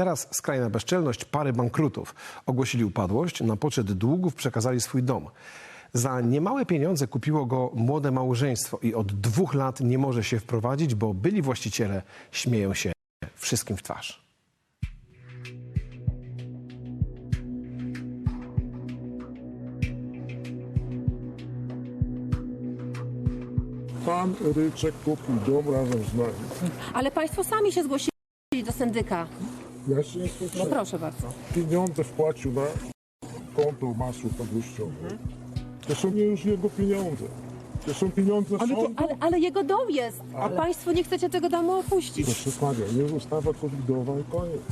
Teraz skrajna bezczelność pary bankrutów. Ogłosili upadłość, na poczet długów przekazali swój dom. Za niemałe pieniądze kupiło go młode małżeństwo i od dwóch lat nie może się wprowadzić, bo byli właściciele śmieją się wszystkim w twarz. Pan Ryczek kupił dom razem z nami. Ale Państwo sami się zgłosili do syndyka. Ja się nie No proszę bardzo. Pieniądze wpłacił na konto masło upadłościowe. To są nie już jego pieniądze. To są pieniądze Ale, sądu. ale, ale jego dom jest, a Państwo nie chcecie tego domu opuścić. Proszę Pana, jest ustawa covidowa i koniec.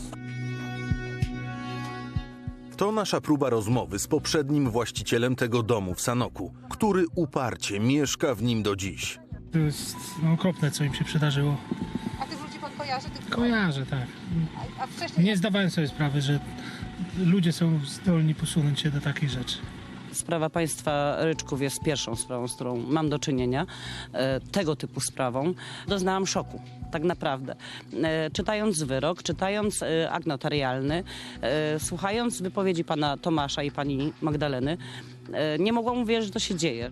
To nasza próba rozmowy z poprzednim właścicielem tego domu w Sanoku, który uparcie mieszka w nim do dziś. To jest no, okropne, co im się przydarzyło. A tych ludzi pan kojarzy? Tych... Kojarzę, tak. A, a wcześniej Nie zdawałem sobie sprawy, że ludzie są zdolni posunąć się do takich rzeczy. Sprawa państwa Ryczków jest pierwszą sprawą, z którą mam do czynienia, e, tego typu sprawą. Doznałam szoku, tak naprawdę. E, Czytając wyrok, czytając e, akt notarialny, e, słuchając wypowiedzi pana Tomasza i pani Magdaleny, e, nie mogłam uwierzyć, że to się dzieje.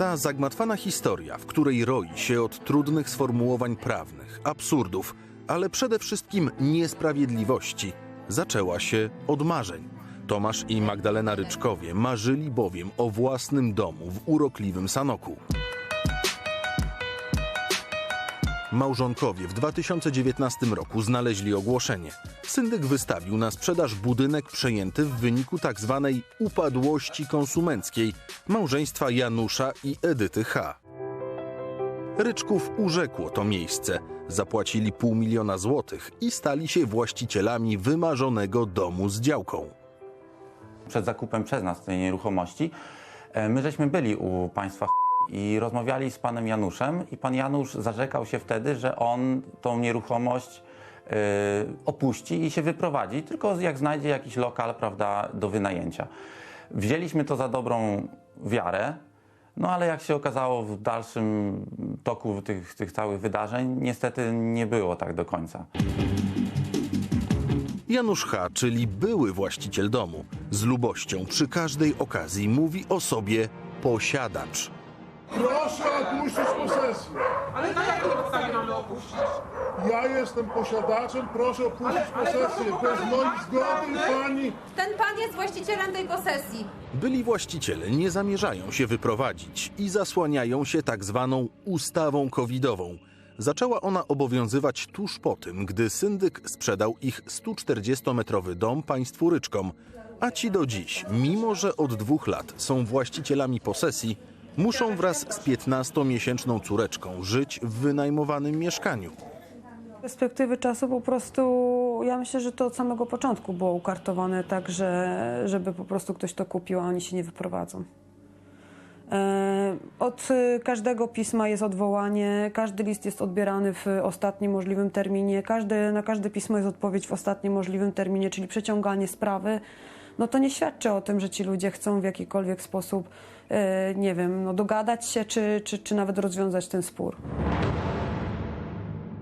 Ta zagmatwana historia, w której roi się od trudnych sformułowań prawnych, absurdów, ale przede wszystkim niesprawiedliwości, zaczęła się od marzeń. Tomasz i Magdalena Ryczkowie marzyli bowiem o własnym domu w urokliwym Sanoku. Małżonkowie w 2019 roku znaleźli ogłoszenie. Syndyk wystawił na sprzedaż budynek przejęty w wyniku tzw. upadłości konsumenckiej małżeństwa Janusza i Edyty H. Ryczków urzekło to miejsce. Zapłacili pół miliona złotych i stali się właścicielami wymarzonego domu z działką. przed zakupem przez nas tej nieruchomości, e, my żeśmy byli u państwa i rozmawiali z panem Januszem i pan Janusz zarzekał się wtedy, że on tą nieruchomość e, opuści i się wyprowadzi, tylko jak znajdzie jakiś lokal, prawda, do wynajęcia. Wzięliśmy to za dobrą wiarę, no ale jak się okazało w dalszym toku tych, tych całych wydarzeń, niestety nie było tak do końca. Janusz H., czyli były właściciel domu, z lubością przy każdej okazji mówi o sobie posiadacz. Proszę opuścić posesję. Ale na jakiej podstawie mamy opuścić? Ja jestem posiadaczem, proszę opuścić posesję. Bez mojej zgody pani. ten pan jest właścicielem tej posesji. Byli właściciele nie zamierzają się wyprowadzić i zasłaniają się tak zwaną ustawą covidową. Zaczęła ona obowiązywać tuż po tym, gdy syndyk sprzedał ich 140-metrowy dom państwu Ryczkom, a ci do dziś, mimo że od dwóch lat są właścicielami posesji, muszą wraz z 15-miesięczną córeczką żyć w wynajmowanym mieszkaniu. Z perspektywy czasu po prostu ja myślę, że to od samego początku było ukartowane tak, że, żeby po prostu ktoś to kupił, a oni się nie wyprowadzą. E, Od każdego pisma jest odwołanie, każdy list jest odbierany w ostatnim możliwym terminie, każdy, na każde pismo jest odpowiedź w ostatnim możliwym terminie, czyli przeciąganie sprawy. No to nie świadczy o tym, że ci ludzie chcą w jakikolwiek sposób, e, nie wiem, no dogadać się, czy, czy, czy nawet rozwiązać ten spór.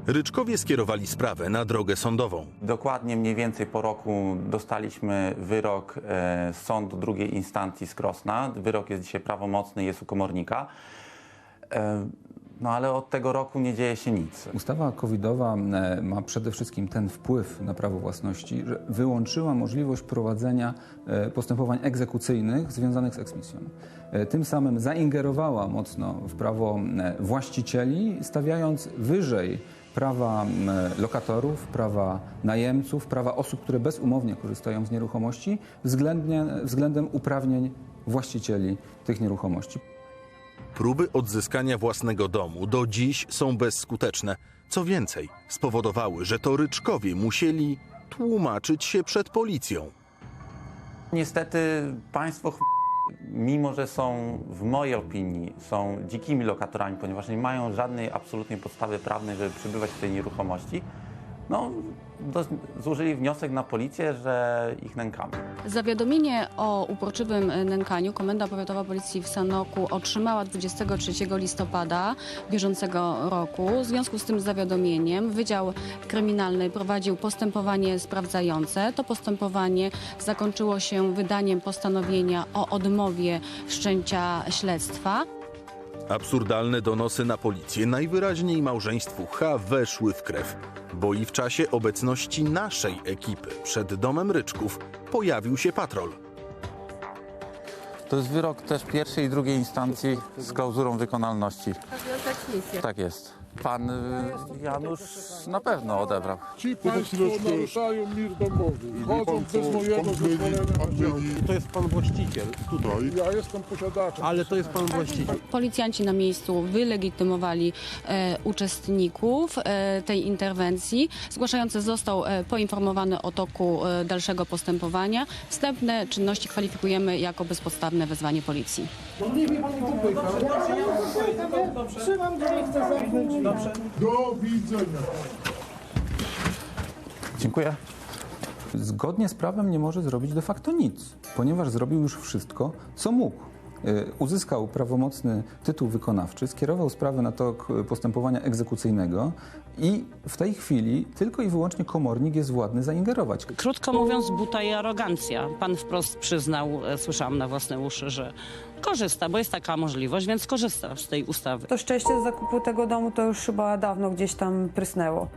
Ryczkowie skierowali sprawę na drogę sądową. Dokładnie mniej więcej po roku dostaliśmy wyrok e, z sądu drugiej instancji z Krosna. Wyrok jest dzisiaj prawomocny, jest u komornika. No ale od tego roku nie dzieje się nic. Ustawa covidowa e, ma przede wszystkim ten wpływ na prawo własności, że wyłączyła możliwość prowadzenia e, postępowań egzekucyjnych związanych z eksmisją. E, Tym samym zaingerowała mocno w prawo właścicieli, stawiając wyżej prawa lokatorów, prawa najemców, prawa osób, które bezumownie korzystają z nieruchomości względem uprawnień właścicieli tych nieruchomości. Próby odzyskania własnego domu do dziś są bezskuteczne. Co więcej, spowodowały, że to Ryczkowie musieli tłumaczyć się przed policją. Niestety państwo, mimo że są w mojej opinii, są dzikimi lokatorami, ponieważ nie mają żadnej absolutnie podstawy prawnej, żeby przebywać w tej nieruchomości, no, do, złożyli wniosek na policję, że ich nękamy. Zawiadomienie o uporczywym nękaniu Komenda Powiatowa Policji w Sanoku otrzymała 23 listopada bieżącego roku. W związku z tym zawiadomieniem Wydział Kryminalny prowadził postępowanie sprawdzające. To postępowanie zakończyło się wydaniem postanowienia o odmowie wszczęcia śledztwa. Absurdalne donosy na policję najwyraźniej małżeństwu H weszły w krew, bo i w czasie obecności naszej ekipy przed domem Ryczków pojawił się patrol. To jest wyrok też pierwszej i drugiej instancji z klauzurą wykonalności. Tak jest. Pan y, Janusz na pewno odebrał. Ci państwo naruszają mir domowy. Chodzą bez mojego zezwolenia na działkę. To jest pan właściciel Tutaj. Ja jestem posiadaczem. ale to jest pan właściciel. Policjanci na miejscu wylegitymowali e, uczestników e, tej interwencji. Zgłaszający został e, poinformowany o toku e, dalszego postępowania. Wstępne czynności kwalifikujemy jako bezpodstawne wezwanie policji. Do widzenia. Dziękuję. Zgodnie z prawem nie może zrobić de facto nic, ponieważ zrobił już wszystko, co mógł. Y, Uzyskał prawomocny tytuł wykonawczy, skierował sprawę na tok y, postępowania egzekucyjnego i w tej chwili tylko i wyłącznie komornik jest władny zaingerować. Krótko mówiąc, buta i arogancja. Pan wprost przyznał, e, słyszałam na własne uszy, że korzysta, bo jest taka możliwość, więc korzysta z tej ustawy. To szczęście z zakupu tego domu to już chyba dawno gdzieś tam prysnęło.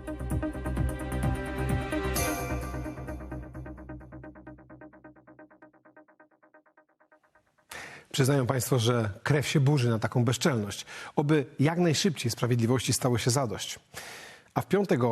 Przyznają Państwo, że krew się burzy na taką bezczelność. Oby jak najszybciej sprawiedliwości stało się zadość. A w piątek